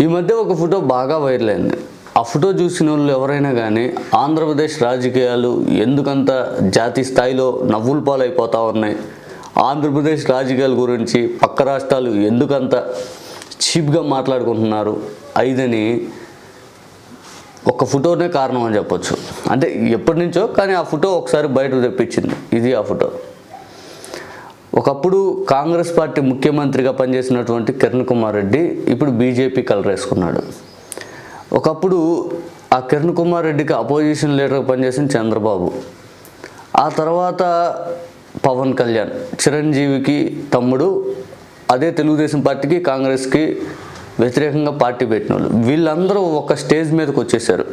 ఈ మధ్య ఒక ఫోటో బాగా వైరల్ అయింది. ఆ ఫోటో చూసిన వాళ్ళు ఎవరైనా కానీ ఆంధ్రప్రదేశ్ రాజకీయాలు ఎందుకంత జాతీయ స్థాయిలో నవ్వుల పాలైపోతా ఉన్నాయి? ఆంధ్రప్రదేశ్ రాజకీయాల గురించి పక్క రాష్ట్రాలు ఎందుకంత చీప్గా మాట్లాడుకుంటున్నారు? ఐదని ఒక ఫోటోనే కారణం అని చెప్పొచ్చు. అంటే ఎప్పటి నుంచో కానీ ఆ ఫోటో ఒకసారి బయట తెప్పించింది. ఇది ఆ ఫోటో. ఒకప్పుడు కాంగ్రెస్ పార్టీ ముఖ్యమంత్రిగా పనిచేసినటువంటి కిరణ్ కుమార్ రెడ్డి ఇప్పుడు బీజేపీ కలర్ వేసుకున్నాడు. ఒకప్పుడు ఆ కిరణ్ కుమార్ రెడ్డికి అపోజిషన్ లీడర్గా పనిచేసిన చంద్రబాబు. ఆ తర్వాత పవన్ కళ్యాణ్ చిరంజీవికి తమ్ముడు అదే తెలుగుదేశం పార్టీకి కాంగ్రెస్కి వ్యతిరేకంగా పార్టీ పెట్టిన వాళ్ళు వీళ్ళందరూ ఒక స్టేజ్ మీదకి వచ్చేసారు.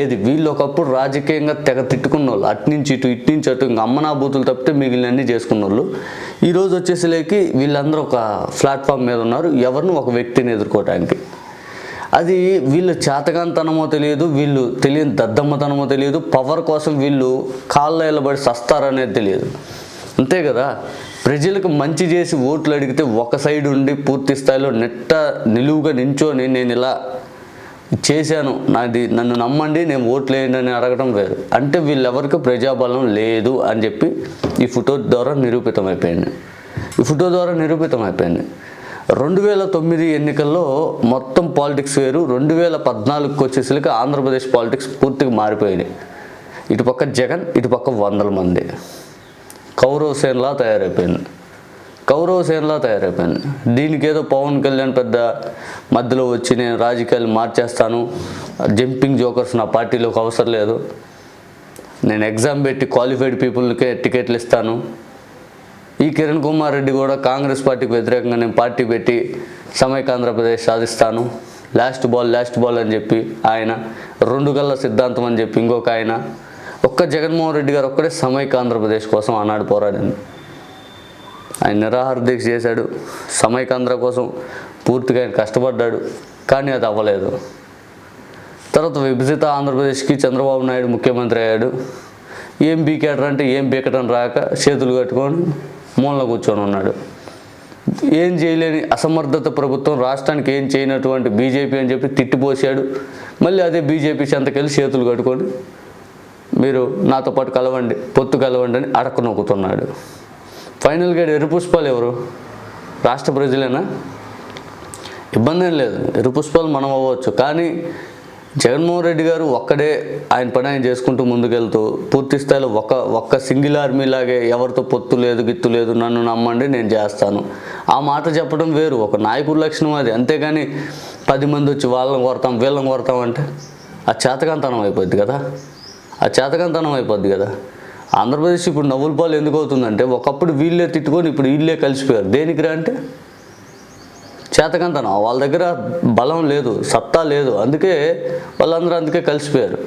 ఏది? వీళ్ళు ఒకప్పుడు రాజకీయంగా తెగ తిట్టుకున్న వాళ్ళు అటు నుంచి ఇటు ఇటు నుంచి అటు ఇంకా అమ్మనా బూతులు తప్పితే మిగిలినన్నీ చేసుకున్న వాళ్ళు ఈరోజు వచ్చేసరికి వీళ్ళందరూ ఒక ప్లాట్ఫామ్ మీద ఉన్నారు. ఎవరిని ఒక వ్యక్తిని ఎదుర్కోవడానికి అది వీళ్ళు చేతగాంతనమో తెలియదు వీళ్ళు తెలియని దద్దమ్మతనమో తెలియదు. పవర్ కోసం వీళ్ళు కాళ్ళ నిలబడి సస్తారనేది తెలియదు. అంతే కదా? ప్రజలకు మంచి చేసి ఓట్లు అడిగితే ఒక సైడ్ ఉండి పూర్తి స్థాయిలో నెట్ట నిలువుగా నించొని నేను ఇలా చేశాను. నాది నన్ను నమ్మండి నేను ఓట్లు వేయండి అని అడగడం లేదు. అంటే వీళ్ళెవరికి ప్రజాబలం లేదు అని చెప్పి ఈ ఫోటో ద్వారా నిరూపితమైపోయింది. ఈ ఫోటో ద్వారా నిరూపితమైపోయింది. రెండు వేల తొమ్మిది ఎన్నికల్లో మొత్తం పాలిటిక్స్ వేరు. రెండు వేల పద్నాలుగుకి వచ్చేసరికి ఆంధ్రప్రదేశ్ పాలిటిక్స్ పూర్తిగా మారిపోయింది. ఇటుపక్క జగన్ ఇటుపక్క వందల మంది. కౌరవసేనలా తయారైపోయింది. కౌరవసేనలా తయారైపోయింది. దీనికి ఏదో పవన్ కళ్యాణ్ పెద్ద మధ్యలో వచ్చి నేను రాజకీయాలు మార్చేస్తాను జంపింగ్ జోకర్స్ నా పార్టీలోకి అవసరం లేదు. నేను ఎగ్జామ్ పెట్టి క్వాలిఫైడ్ పీపుల్కే టికెట్లు ఇస్తాను. ఈ కిరణ్ కుమార్ రెడ్డి కూడా కాంగ్రెస్ పార్టీకి వ్యతిరేకంగా నేను పార్టీ పెట్టి సమైక్ ఆంధ్రప్రదేశ్ సాధిస్తాను. లాస్ట్ బాల్ లాస్ట్ బాల్ అని చెప్పి ఆయన రెండు గల్ల సిద్ధాంతం అని చెప్పి ఇంకొక ఆయన ఒక్క జగన్మోహన్ రెడ్డి గారు ఒక్కడే సమైక్ ఆంధ్రప్రదేశ్ కోసం ఆనాడు పోరాడింది. ఆయన నిరాహార దీక్ష చేశాడు. సమైకాంధ్ర కోసం పూర్తిగా ఆయన కష్టపడ్డాడు. కానీ అది అవ్వలేదు. తర్వాత విభజిత ఆంధ్రప్రదేశ్కి చంద్రబాబు నాయుడు ముఖ్యమంత్రి అయ్యాడు. ఏం బీకేటర్ అంటే ఏం బీకటం రాక చేతులు కట్టుకొని మూలలో కూర్చొని ఉన్నాడు. ఏం చేయలేని అసమర్థత ప్రభుత్వం రాష్ట్రానికి ఏం చేయనటువంటి బీజేపీ అని చెప్పి తిట్టిపోసాడు. మళ్ళీ అదే బీజేపీ చెంతకెళ్ళి చేతులు కట్టుకొని మీరు నాతో పాటు కలవండి పొత్తు కలవండి అని అడక నొక్కుతున్నాడు. ఫైనల్గా ఎరుపుష్పాలు ఎవరు? రాష్ట్ర ప్రజలేనా? ఇబ్బంది ఏం లేదు. ఎరుపుష్పాలు మనం అవ్వచ్చు. కానీ జగన్మోహన్ రెడ్డి గారు ఒక్కడే ఆయన పని ఆయన చేసుకుంటూ ముందుకెళ్తూ పూర్తి స్థాయిలో ఒక ఒక్క సింగిల్ ఆర్మీ లాగే ఎవరితో పొత్తు లేదు గిత్తు లేదు నన్ను నమ్మండి నేను చేస్తాను. ఆ మాట చెప్పడం వేరు. ఒక నాయకుడి లక్షణం అది. అంతేగాని పది మంది వచ్చి వాళ్ళని కొడతాం వీళ్ళని కొడతాం అంటే ఆ చేతకంతనం అయిపోద్ది కదా. ఆ చేతకంతనం అయిపోద్ది కదా. ఆంధ్రప్రదేశ్ ఇప్పుడు నవ్వులపాలు ఎందుకు అవుతుందంటే ఒకప్పుడు వీళ్ళే తిట్టుకొని ఇప్పుడు వీళ్ళే కలిసిపోయారు. దేనికిరా అంటే? చేతకంతనం. వాళ్ళ దగ్గర బలం లేదు సత్తా లేదు. అందుకే వాళ్ళందరూ అందుకే కలిసిపోయారు.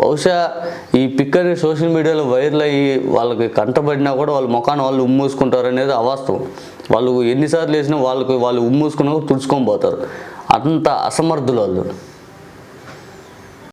బహుశా ఈ పిక్ అనేది సోషల్ మీడియాలో వైరల్ అయ్యి వాళ్ళకి కంటబడినా కూడా వాళ్ళ ముఖాన్ని వాళ్ళు ఉమ్మూసుకుంటారు అనేది అవాస్తవం. వాళ్ళు ఎన్నిసార్లు వేసినా వాళ్ళకి వాళ్ళు ఉమ్మూసుకున్నా తుడుచుకొని పోతారు. అంత అసమర్థులు వాళ్ళు.